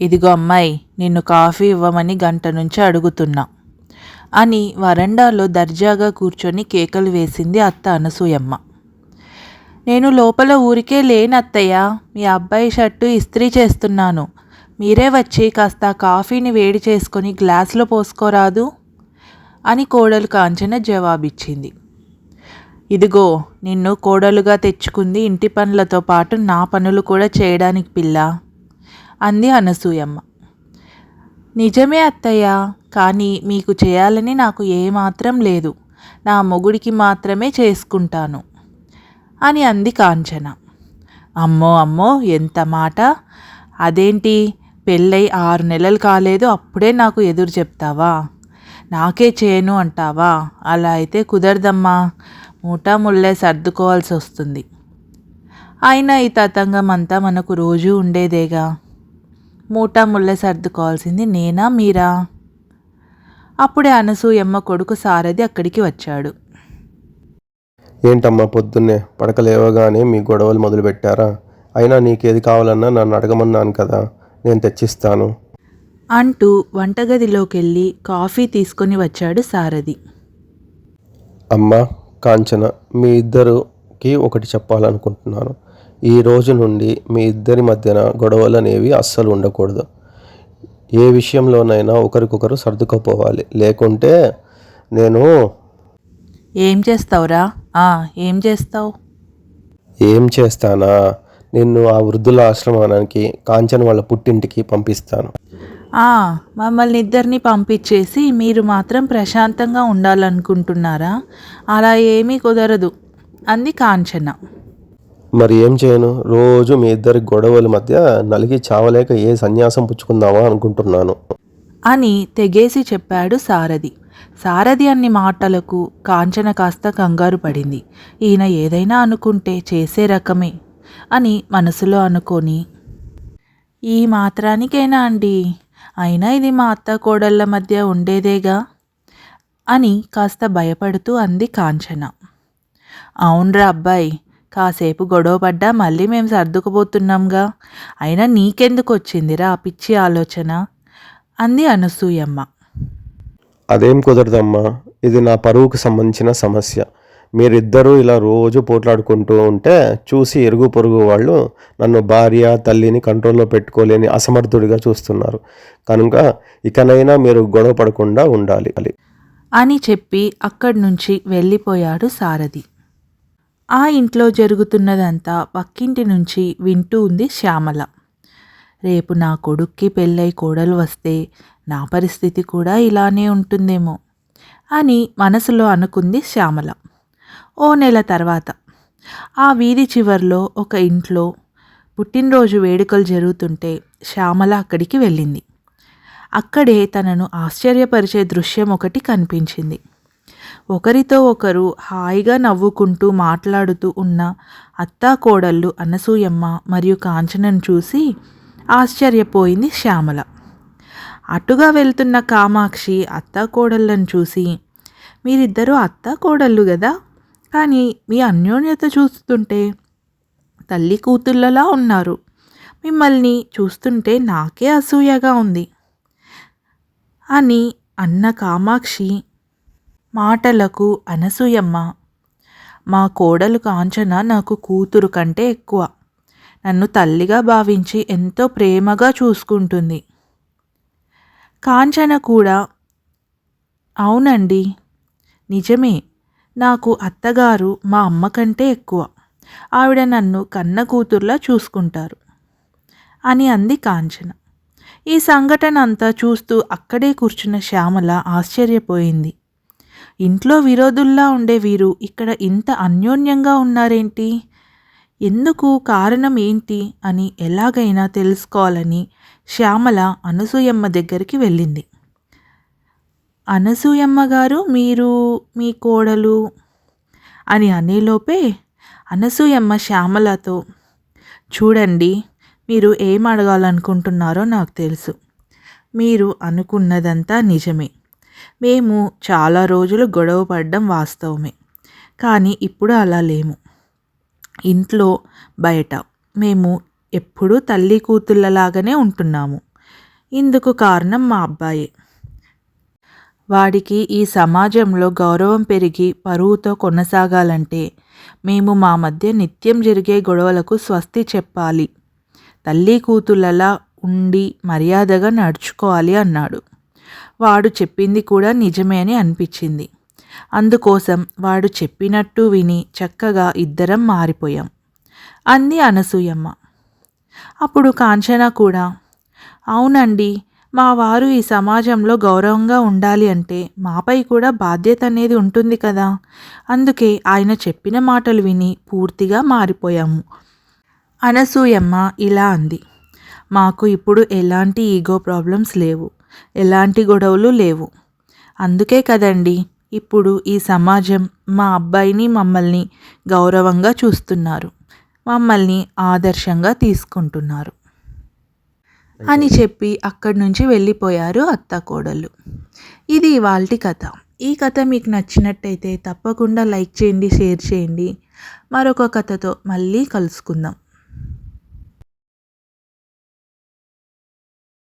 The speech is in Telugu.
ఇదిగో అమ్మాయి నిన్ను కాఫీ ఇవ్వమని గంట నుంచి అడుగుతున్నా అని వరండాలో దర్జాగా కూర్చొని కేకలు వేసింది అత్త అనసూయమ్మ. నేను లోపల ఊరికే లేనత్తయ్య మీ అబ్బాయి షర్టు ఇస్త్రీ చేస్తున్నాను. మీరే వచ్చి కాస్త కాఫీని వేడి చేసుకొని గ్లాసులో పోసుకోరాదు అని కోడలు కాంచన జవాబిచ్చింది. ఇదిగో నిన్ను కోడలుగా తెచ్చుకుంది ఇంటి పనులతో పాటు నా పనులు కూడా చేయడానికి పిల్ల. అంది అనసూయమ్మ. నిజమే అత్తయ్య కానీ మీకు చేయాలని నాకు ఏమాత్రం లేదు. నా మొగుడికి మాత్రమే చేసుకుంటాను అని అంది కాంచన. అమ్మో అమ్మో ఎంత మాట. అదేంటి? పెళ్ళై ఆరు నెలలు కాలేదు అప్పుడే నాకు ఎదురు చెప్తావా? నాకే చేయను అంటావా? అలా అయితే కుదరదమ్మా. మూటా ముళ్ళే సర్దుకోవాల్సి వస్తుంది అయినా ఈ తతంగం అంతా మనకు రోజూ ఉండేదేగా? మూటా ముళ్ళే సర్దుకోవాల్సింది నేనా మీరా? అప్పుడే అనసూయమ్మ కొడుకు సారథి అక్కడికి వచ్చాడు. ఏంటమ్మా పొద్దున్నే పడక లేవగానే మీ గొడవలు మొదలుపెట్టారా? అయినా నీకేది కావాలన్నా నన్ను అడగమన్నాను కదా నేను తెచ్చిస్తాను. అంటూ వంటగదిలోకి వెళ్ళి కాఫీ తీసుకొని వచ్చాడు సారథి. అమ్మ కాంచన మీ ఇద్దరికి ఒకటి చెప్పాలనుకుంటున్నాను. ఈ రోజు నుండి మీ ఇద్దరి మధ్యన గొడవలు అనేవి అస్సలు ఉండకూడదు. ఏ విషయంలోనైనా ఒకరికొకరు సర్దుకుపోవాలి. లేకుంటే నేను ఏం చేస్తావురా? ఆ, ఏం చేస్తావు? ఏం చేస్తానా? నిన్ను ఆ వృద్ధుల ఆశ్రమానికి కాంచన వాళ్ళ పుట్టింటికి పంపిస్తాను. ఆ, మమ్మల్ని ఇద్దరిని పంపించేసి మీరు మాత్రం ప్రశాంతంగా ఉండాలనుకుంటున్నారా? అలా ఏమీ కుదరదు. అంది కాంచన. మరి ఏం చేయను? రోజు మీ ఇద్దరి గొడవల మధ్య నలిగి చావలేక ఏ సన్యాసం పుచ్చుకుందామా అనుకుంటున్నాను. అని తెగేసి చెప్పాడు సారథి. సారథి అన్ని మాటలకు కాంచన కాస్త కంగారు పడింది. ఈయన ఏదైనా అనుకుంటే చేసే రకమే అని మనసులో అనుకొని ఈ మాత్రానికైనా అండి? అయినా ఇది మా అత్త కోడళ్ళ మధ్య ఉండేదేగా? అని కాస్త భయపడుతూ అంది కాంచన. అవునరా అబ్బాయి కాసేపు గొడవ పడ్డా మళ్ళీ మేము సర్దుకుపోతున్నాంగా. అయినా నీకెందుకు వచ్చిందిరా ఆ పిచ్చి ఆలోచన? అంది అనసూయమ్మ. అదేం కుదరదమ్మా ఇది నా పరువుకు సంబంధించిన సమస్య. మీరిద్దరూ ఇలా రోజు పోట్లాడుకుంటూ ఉంటే చూసి ఎరుగు పొరుగు వాళ్ళు నన్ను భార్య తల్లిని కంట్రోల్లో పెట్టుకోలేని అసమర్థుడిగా చూస్తున్నారు. కనుక ఇకనైనా మీరు గొడవ పడకుండా ఉండాలి. అని చెప్పి అక్కడి నుంచి వెళ్ళిపోయాడు సారథి. ఆ ఇంట్లో జరుగుతున్నదంతా పక్కింటి నుంచి వింటూ ఉంది శ్యామల. రేపు నా కొడుక్కి పెళ్ళై కోడలు వస్తే నా పరిస్థితి కూడా ఇలానే ఉంటుందేమో అని మనసులో అనుకుంది శ్యామల. ఓ నెల తర్వాత ఆ వీధి చివర్లో ఒక ఇంట్లో పుట్టినరోజు వేడుకలు జరుగుతుంటే శ్యామల అక్కడికి వెళ్ళింది. అక్కడే తనను ఆశ్చర్యపరిచే దృశ్యం ఒకటి కనిపించింది. ఒకరితో ఒకరు హాయిగా నవ్వుకుంటూ మాట్లాడుతూ ఉన్న అత్తా కోడళ్ళు అనసూయమ్మ మరియు కాంచనను చూసి ఆశ్చర్యపోయింది శ్యామల. అటుగా వెళ్తున్న కామాక్షి అత్తా కోడళ్ళను చూసి మీరిద్దరూ అత్తా కోడళ్ళు కదా కానీ మీ అన్యోన్యత చూస్తుంటే తల్లి కూతుళ్ళలా ఉన్నారు. మిమ్మల్ని చూస్తుంటే నాకే అసూయగా ఉంది అని అన్న కామాక్షి మాటలకు అనసూయమ్మ. మా కోడలు కాంచన నాకు కూతురు కంటే ఎక్కువ. నన్ను తల్లిగా భావించి ఎంతో ప్రేమగా చూసుకుంటుంది. కాంచన కూడా అవునండి నిజమే. నాకు అత్తగారు మా అమ్మ కంటే ఎక్కువ. ఆవిడ నన్ను కన్న కూతుర్లా చూసుకుంటారు అని అంది కాంచన. ఈ సంఘటన అంతా చూస్తూ అక్కడే కూర్చున్న శ్యామల ఆశ్చర్యపోయింది. ఇంట్లో విరోధుల్లా ఉండే వీరు ఇక్కడ ఇంత అన్యోన్యంగా ఉన్నారేంటి? ఎందుకు? కారణం ఏంటి? అని ఎలాగైనా తెలుసుకోవాలని శ్యామల అనసూయమ్మ దగ్గరికి వెళ్ళింది. అనసూయమ్మ గారు మీరు మీ కోడలు? అని అనేలోపే అనసూయమ్మ శ్యామలతో చూడండి మీరు ఏం అడగాలనుకుంటున్నారో నాకు తెలుసు. మీరు అనుకున్నదంతా నిజమే. మేము చాలా రోజులు గొడవ పడ్డం వాస్తవమే. కానీ ఇప్పుడు అలా లేము. ఇంట్లో బయట మేము ఎప్పుడూ తల్లి కూతుళ్ళలాగానే ఉంటున్నాము. ఇందుకు కారణం మా అబ్బాయే. వాడికి ఈ సమాజంలో గౌరవం పెరిగి పరువుతో కొనసాగాలంటే మేము మా మధ్య నిత్యం జరిగే గొడవలకు స్వస్తి చెప్పాలి. తల్లి కూతుళ్ళలా ఉండి మర్యాదగా నడుచుకోవాలి అన్నాడు. వాడు చెప్పింది కూడా నిజమే అని అనిపించింది. అందుకోసం వాడు చెప్పినట్టు విని చక్కగా ఇద్దరం మారిపోయాం. అంది అనసూయమ్మ. అప్పుడు కాంచన కూడా అవునండి మా వారు ఈ సమాజంలో గౌరవంగా ఉండాలి అంటే మాపై కూడా బాధ్యత అనేది ఉంటుంది కదా. అందుకే ఆయన చెప్పిన మాటలు విని పూర్తిగా మారిపోయాము. అనసూయమ్మ ఇలా అంది. మాకు ఇప్పుడు ఎలాంటి ఈగో ప్రాబ్లమ్స్ లేవు. ఎలాంటి గొడవలు లేవు. అందుకే కదండి ఇప్పుడు ఈ సమాజం మా అబ్బాయిని మమ్మల్ని గౌరవంగా చూస్తున్నారు. మమ్మల్ని ఆదర్శంగా తీసుకుంటున్నారు. అని చెప్పి అక్కడి నుంచి వెళ్ళిపోయారు అత్త కోడలు. ఇది ఇవాల్టి కథ. ఈ కథ మీకు నచ్చినట్టయితే తప్పకుండా లైక్ చేయండి షేర్ చేయండి. మరొక కథతో మళ్ళీ కలుసుకుందాం.